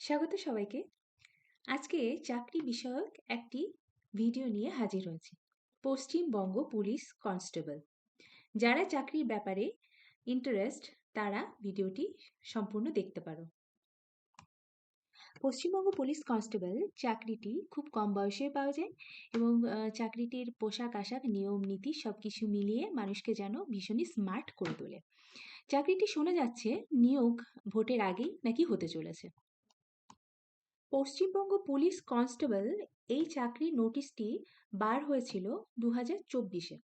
স্বাগত সবাইকে। আজকে চাকরি বিষয়ক একটি ভিডিও নিয়ে হাজির হয়েছি। Paschimbanga police constable. যারা চাকরির ব্যাপারে ইন্টারেস্ট তারা ভিডিওটি সম্পূর্ণ দেখতে পারো। পশ্চিমবঙ্গ পুলিশ কনস্টেবল চাকরিটি খুব কম বয়সে পাওয়া যায় এবং চাকরিটির পোশাক, আশাক, নিয়ম, নীতি সব কিছু মিলিয়ে মানুষকে যেন ভীষণই স্মার্ট করে তোলে। চাকরিটি শোনা যাচ্ছে নিয়োগ ভোটের আগেই নাকি হতে চলেছে। পশ্চিমবঙ্গ পুলিশ কনস্টেবল এই চাকরির নোটিশটি বার হয়েছিল দু হাজার চব্বিশে।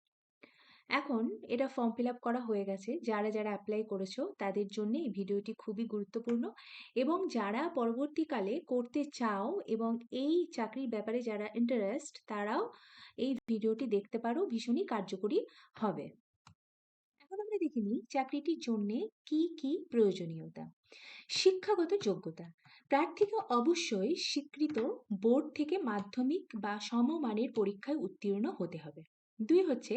এখন এটা ফর্ম ফিল আপ করা হয়ে গেছে। যারা যারা অ্যাপ্লাই করেছ, তাদের জন্য এই ভিডিওটি খুবই গুরুত্বপূর্ণ এবং যারা পরবর্তীকালে করতে চাও এবং এই চাকরির ব্যাপারে যারা ইন্টারেস্ট তারাও এই ভিডিওটি দেখতে পারো। ভীষণই কার্যকরী হবে। এখন আমরা দেখিনি চাকরিটির জন্যে কি কি প্রয়োজনীয়তা। শিক্ষাগত যোগ্যতা। প্রার্থীকে অবশ্যই স্বীকৃত বোর্ড থেকে মাধ্যমিক বা সমমানের পরীক্ষায় উত্তীর্ণ হতে হবে। দুই হচ্ছে,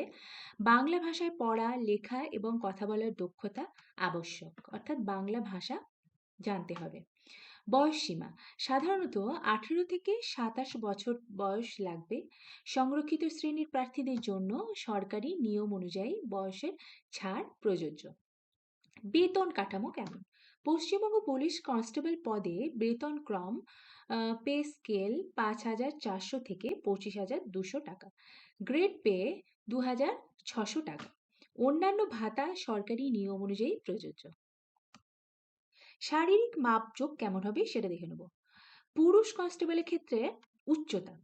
বাংলা ভাষায় পড়া, লেখা এবং কথা বলার দক্ষতা আবশ্যক, অর্থাৎ বাংলা ভাষা জানতে হবে। বয়স সীমা, সাধারণত আঠেরো থেকে সাতাশ বছর বয়স লাগবে। সংরক্ষিত শ্রেণির প্রার্থীদের জন্য সরকারি নিয়ম অনুযায়ী বয়সের ছাড় প্রযোজ্য। বেতন কাঠামো কেমন? পশ্চিমবঙ্গ পুলিশ কনস্টেবল পদে বেতন ক্রম পে স্কেল পাঁচ হাজার চারশো থেকে পঁচিশ হাজার দুশো টাকা। গ্রেড পে দু হাজার ছশো টাকা। অন্যান্য ভাতা সরকারি নিয়ম অনুযায়ী প্রযোজ্য। শারীরিক মাপজোক কেমন হবে সেটা দেখে নেব। পুরুষ কনস্টেবলের ক্ষেত্রে উচ্চতা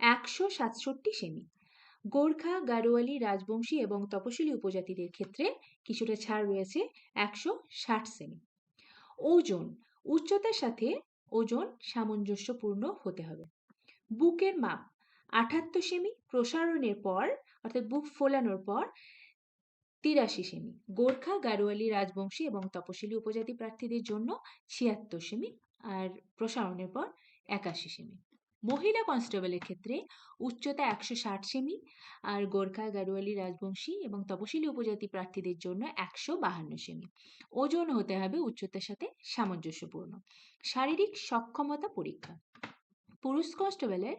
একশো সাতষট্টি সেমি। গোর্খা গাড়োয়ালি রাজবংশী এবং তপশিলি উপজাতিদের ক্ষেত্রে কিছুটা ছাড় রয়েছে একশো ষাট সেমি ওজন, উচ্চতার সাথে ওজন সামঞ্জস্যপূর্ণ হতে হবে। বুকের মাপ, আটাত্তর সেমি প্রসারণের পর, অর্থাৎ বুক ফোলানোর পর, তিরাশি সেমি গোর্খা গাড়োয়ালি রাজবংশী এবং তপশিলি উপজাতি প্রার্থীদের জন্য ছিয়াত্তর সেমি আর প্রসারণের পর একাশি সেমি মহিলা কনস্টেবলের ক্ষেত্রে উচ্চতা একশো ষাট সেমি আর গোর্খা গাড়োয়ালি রাজবংশী এবং তপশিলি উপজাতি প্রার্থীদের জন্য একশো বাহান্ন সেমি। ওজন হতে হবে উচ্চতার সাথে সামঞ্জস্যপূর্ণ। শারীরিক সক্ষমতা পরীক্ষা। পুরুষ কনস্টেবলের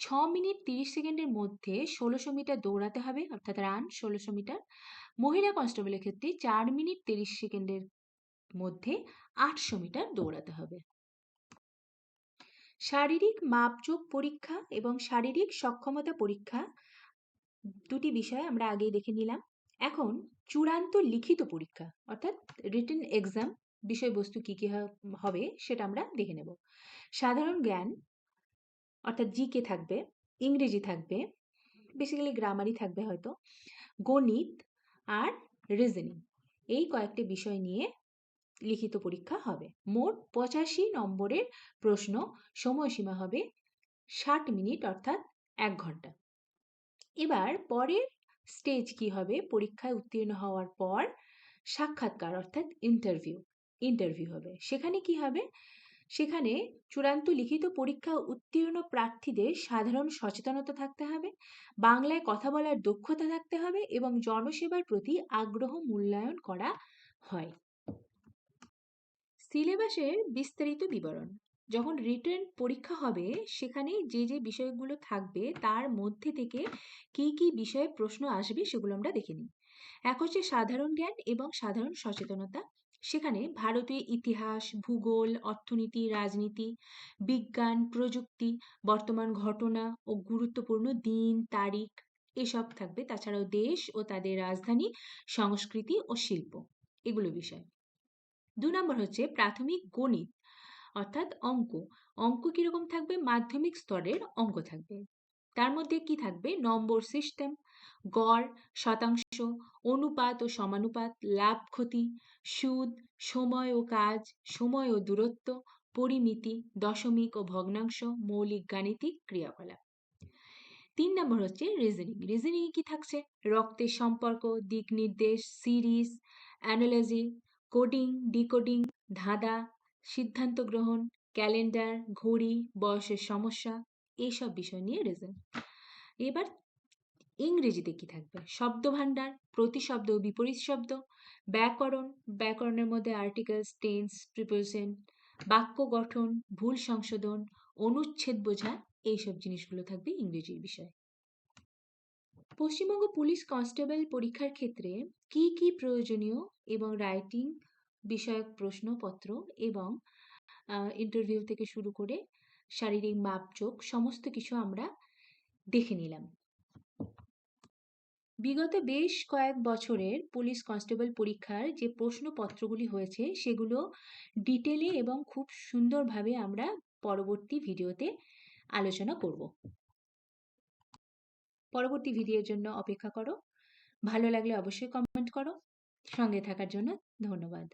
ছ মিনিট তিরিশ সেকেন্ডের মধ্যে ষোলোশো মিটার দৌড়াতে হবে, অর্থাৎ রান ষোলোশো মিটার। মহিলা কনস্টেবলের ক্ষেত্রে চার মিনিট তিরিশ সেকেন্ডের মধ্যে আটশো মিটার দৌড়াতে হবে। শারীরিক মাপযোগ পরীক্ষা এবং শারীরিক সক্ষমতা পরীক্ষা দুটি বিষয় আমরা আগেই দেখে নিলাম। এখন চূড়ান্ত লিখিত পরীক্ষা, অর্থাৎ রিটেন এক্সাম বিষয়বস্তু কি কি হবে সেটা আমরা দেখে নেব। সাধারণ জ্ঞান, অর্থাৎ জিকে থাকবে, ইংরেজি থাকবে বেসিক্যালি গ্রামারই থাকবে হয়তো, গণিত আর রিজনিং এই কয়েকটি বিষয় নিয়ে লিখিত পরীক্ষা হবে। মোট পঁচাশি নম্বরের প্রশ্ন সময়সীমা হবে ষাট মিনিট অর্থাৎ এক ঘণ্টা। এবার পরের স্টেজ কি হবে? পরীক্ষায় উত্তীর্ণ হওয়ার পর সাক্ষাৎকার অর্থাৎ ইন্টারভিউ ইন্টারভিউ হবে। সেখানে কি হবে? সেখানে চূড়ান্ত লিখিত পরীক্ষা উত্তীর্ণ প্রার্থীদের সাধারণ সচেতনতা থাকতে হবে, বাংলায় কথা বলার দক্ষতা থাকতে হবে এবং জনসেবার প্রতি আগ্রহ মূল্যায়ন করা হয়। সিলেবাসের বিস্তারিত বিবরণ। যখন রিটেন পরীক্ষা হবে, সেখানে যে যে বিষয়গুলো থাকবে, তার মধ্যে থেকে কি কি বিষয়ে প্রশ্ন আসবে, সেগুলো আমরা দেখে নিই। এক হচ্ছে সাধারণ জ্ঞান এবং সাধারণ সচেতনতা। সেখানে ভারতীয় ইতিহাস, ভূগোল, অর্থনীতি, রাজনীতি, বিজ্ঞান, প্রযুক্তি, বর্তমান ঘটনা ও গুরুত্বপূর্ণ দিন, তারিখ, এসব থাকবে। তাছাড়াও দেশ ও তাদের রাজধানী, সংস্কৃতি ও শিল্প। এগুলো বিষয়। দু নম্বর হচ্ছে প্রাথমিক গণিত, অর্থাৎ অঙ্ক। অঙ্ক কীরকম থাকবে? মাধ্যমিক স্তরের অঙ্ক থাকবে। তার মধ্যে কি থাকবে? নম্বর সিস্টেম, গড়, শতাংশ, অনুপাত ও সমানুপাত, লাভ, ক্ষতি, সুদ, সময় ও কাজ, সময় ও দূরত্ব, পরিমিতি, দশমিক ও ভগ্নাংশ, মৌলিক গাণিতিক ক্রিয়াকলাপ। তিন নম্বর হচ্ছে রিজনিং রিজনিং কি থাকছে? রক্তের সম্পর্ক, দিক নির্দেশ সিরিজ অ্যানালজি কোডিং ডিকোডিং ধাঁধা, সিদ্ধান্ত গ্রহণ ক্যালেন্ডার ঘড়ি, বয়সের সমস্যা এইসব বিষয় নিয়ে রিজন এবার ইংরেজিতে কি থাকবে? শব্দভাণ্ডার, প্রতিশব্দ বিপরীত শব্দ, ব্যাকরণ, ব্যাকরণের মধ্যে আর্টিকেলস টেন্স প্রিপোজিশন বাক্য গঠন, ভুল সংশোধন, অনুচ্ছেদ বোঝা, এইসব জিনিসগুলো থাকবে ইংরেজির বিষয়। পশ্চিমবঙ্গ পুলিশ কনস্টেবল পরীক্ষার ক্ষেত্রে কি কি প্রয়োজনীয় এবং রাইটিং বিষয়ক প্রশ্নপত্র এবং ইন্টারভিউ থেকে শুরু করে শারীরিক মাপযোগ সমস্ত কিছু আমরা দেখে নিলাম। বিগত বেশ কয়েক বছরের পুলিশ কনস্টেবল পরীক্ষার যে প্রশ্নপত্রগুলি হয়েছে সেগুলো ডিটেলে এবং খুব সুন্দরভাবে আমরা পরবর্তী ভিডিওতে আলোচনা করব। পরবর্তী ভিডিওর জন্য অপেক্ষা করো। ভালো লাগলে অবশ্যই কমেন্ট করো। সঙ্গে থাকার জন্য ধন্যবাদ।